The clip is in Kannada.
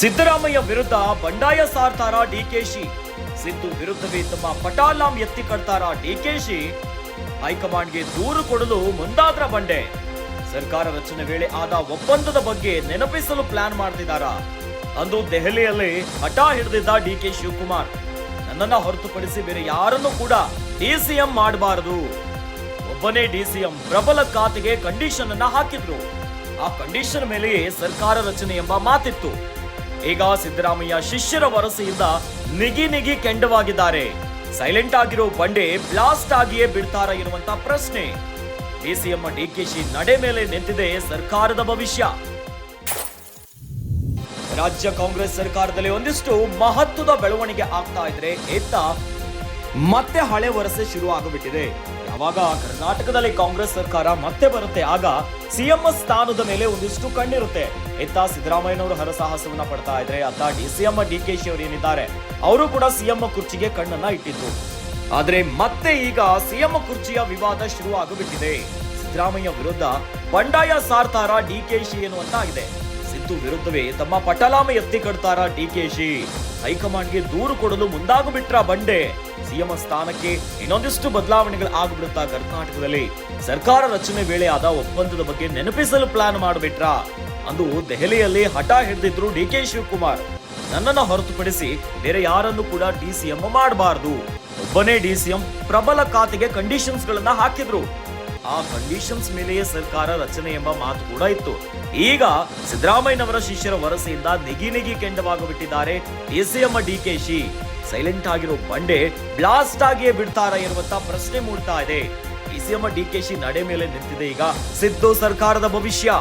ಸಿದ್ದರಾಮಯ್ಯ ವಿರುದ್ಧ ಬಂಡಾಯ ಸಾರ್ತಾರ ಡಿಕೆಶಿ ಸಿದ್ದು ವಿರುದ್ಧವೇ ತಮ್ಮ ಪಟಾಲಾಂ ಎತ್ತಿ ಕಟ್ತಾರ ಡಿಕೆಶಿ ಹೈಕಮಾಂಡ್ಗೆ ದೂರು ಕೊಡಲು ಮುಂದಾದ್ರ ಬಂಡೆ. ಸರ್ಕಾರ ರಚನೆ ವೇಳೆ ಆದ ಒಪ್ಪಂದದ ಬಗ್ಗೆ ನೆನಪಿಸಲು ಪ್ಲಾನ್ ಮಾಡ್ತಿದಾರ. ಅಂದು ದೆಹಲಿಯಲ್ಲಿ ಹಠ ಹಿಡಿದಿದ್ದ ಡಿಕೆ ಶಿವಕುಮಾರ್. ನನ್ನನ್ನ ಹೊರತುಪಡಿಸಿ ಬೇರೆ ಯಾರನ್ನು ಕೂಡ ಡಿಸಿಎಂ ಮಾಡಬಾರದು. ಒಬ್ಬನೇ ಡಿಸಿಎಂ ಪ್ರಬಲ ಖಾತೆಗೆ ಕಂಡೀಷನ್ ಅನ್ನ ಹಾಕಿದ್ರು. ಆ ಕಂಡೀಷನ್ ಮೇಲೆಯೇ ಸರ್ಕಾರ ರಚನೆ ಎಂಬ ಮಾತಿತ್ತು. ಈಗ ಸಿದ್ದರಾಮಯ್ಯ ಶಿಷ್ಯರ ವರಸೆಯಿಂದ ನಿಗಿ ನಿಗಿ ಕೆಂಡವಾಗಿದ್ದಾರೆ. ಸೈಲೆಂಟ್ ಆಗಿರೋ ಬಂಡೆ ಬ್ಲಾಸ್ಟ್ ಆಗಿಯೇ ಬಿಡ್ತಾರ ಎನ್ನುವಂತ ಪ್ರಶ್ನೆ. ಡಿಸಿಎಂ ಡಿಕೆಶಿ ನಡೆ ಮೇಲೆ ನಿಂತಿದೆ ಸರ್ಕಾರದ ಭವಿಷ್ಯ. ರಾಜ್ಯ ಕಾಂಗ್ರೆಸ್ ಸರ್ಕಾರದಲ್ಲಿ ಒಂದಿಷ್ಟು ಮಹತ್ವದ ಬೆಳವಣಿಗೆ ಆಗ್ತಾ ಇದ್ರೆ ಎತ್ತ ಮತ್ತೆ ಹಳೆ ವರಸೆ ಶುರು ಆಗಿಬಿಟ್ಟಿದೆ ಯಾವಾಗ ಕರ್ನಾಟಕದಲ್ಲಿ ಕಾಂಗ್ರೆಸ್ ಸರ್ಕಾರ ಮತ್ತೆ ಬರುತ್ತೆ, ಆಗ ಸಿಎಂ ಸ್ಥಾನದ ಮೇಲೆ ಒಂದಿಷ್ಟು ಕಣ್ಣಿರುತ್ತೆ. ಇತ್ತ ಸಿದ್ದರಾಮಯ್ಯನವರು ಹರಸಾಹಸವನ್ನ ಪಡ್ತಾ ಇದ್ರೆ ಅತ್ತ D CM D K Shi ಅವರು ಏನಿದ್ದಾರೆ, ಅವರು ಕೂಡ ಸಿಎಂ ಕುರ್ಚಿಗೆ ಕಣ್ಣನ್ನ ಇಟ್ಟಿದ್ರು ಆದ್ರೆ ಮತ್ತೆ ಈಗ ಸಿಎಂ ಕುರ್ಚಿಯ ವಿವಾದ ಶುರು ಆಗಿಬಿಟ್ಟಿದೆ ಸಿದ್ದರಾಮಯ್ಯ ವಿರುದ್ಧ ಬಂಡಾಯ ಸಾರ್ತಾರ ಡಿಕೆಶಿ ಎನ್ನುವಂತಾಗಿದೆ. ಸಿದ್ದು ವಿರುದ್ಧವೇ ತಮ್ಮ ಪಟಲಾಮ ಎತ್ತಿ ಕಟ್ತಾರ ಡಿಕೆಶಿ. ಹೈಕಮಾಂಡ್ಗೆ ದೂರು ಕೊಡಲು ಮುಂದಾಗ್ಬಿಟ್ರ ಬಂಡೆ. ಸಿಎಂ ಸ್ಥಾನಕ್ಕೆ ಇನ್ನೊಂದಿಷ್ಟು ಬದಲಾವಣೆಗಳು ಆಗಿಬಿಡುತ್ತಾ ಕರ್ನಾಟಕದಲ್ಲಿ. ಸರ್ಕಾರ ರಚನೆ ವೇಳೆ ಆದ ಒಪ್ಪಂದದ ಬಗ್ಗೆ ನೆನಪಿಸಲು ಪ್ಲಾನ್ ಮಾಡ್ಬಿಟ್ರ. ಅಂದು ದೆಹಲಿಯಲ್ಲಿ ಹಠ ಹಿಡಿದಿದ್ರು ಡಿ ಕೆ ಶಿವಕುಮಾರ್. ನನ್ನನ್ನು ಹೊರತುಪಡಿಸಿ ಬೇರೆ ಯಾರನ್ನು ಕೂಡ ಡಿ ಸಿಎಂ ಮಾಡಬಾರದು. ಒಬ್ಬನೇ ಡಿ ಸಿಎಂ ಪ್ರಬಲ ಖಾತೆಗೆ ಕಂಡೀಷನ್ಸ್ ಗಳನ್ನ ಹಾಕಿದ್ರು. ಆ ಕಂಡೀಷನ್ಸ್ ಮೇಲೆಯೇ ಸರ್ಕಾರ ರಚನೆ ಎಂಬ ಮಾತು ಕೂಡ ಇತ್ತು. ಈಗ ಸಿದ್ದರಾಮಯ್ಯನವರ ಶಿಷ್ಯರ ವರಸೆಯಿಂದ ನಿಗಿ ನಿಗಿ ಕೆಂಡವಾಗಿಬಿಟ್ಟಿದ್ದಾರೆ ಕೆ ಶಿ. ಸೈಲೆಂಟ್ ಆಗಿರೋ ಬಂಡೆ ಬ್ಲಾಸ್ಟ್ ಆಗಿಯೇ ಬಿಡ್ತಾರ ಇರುವಂತ ಪ್ರಶ್ನೆ ಮೂಡ್ತಾ ಇದೆ. ಡಿ ಕೆ ಶಿ ನಡೆ ಮೇಲೆ ನಿಂತಿದೆ ಈಗ. ಸಿದ್ದು ಸರ್ಕಾರದ ಭವಿಷ್ಯ.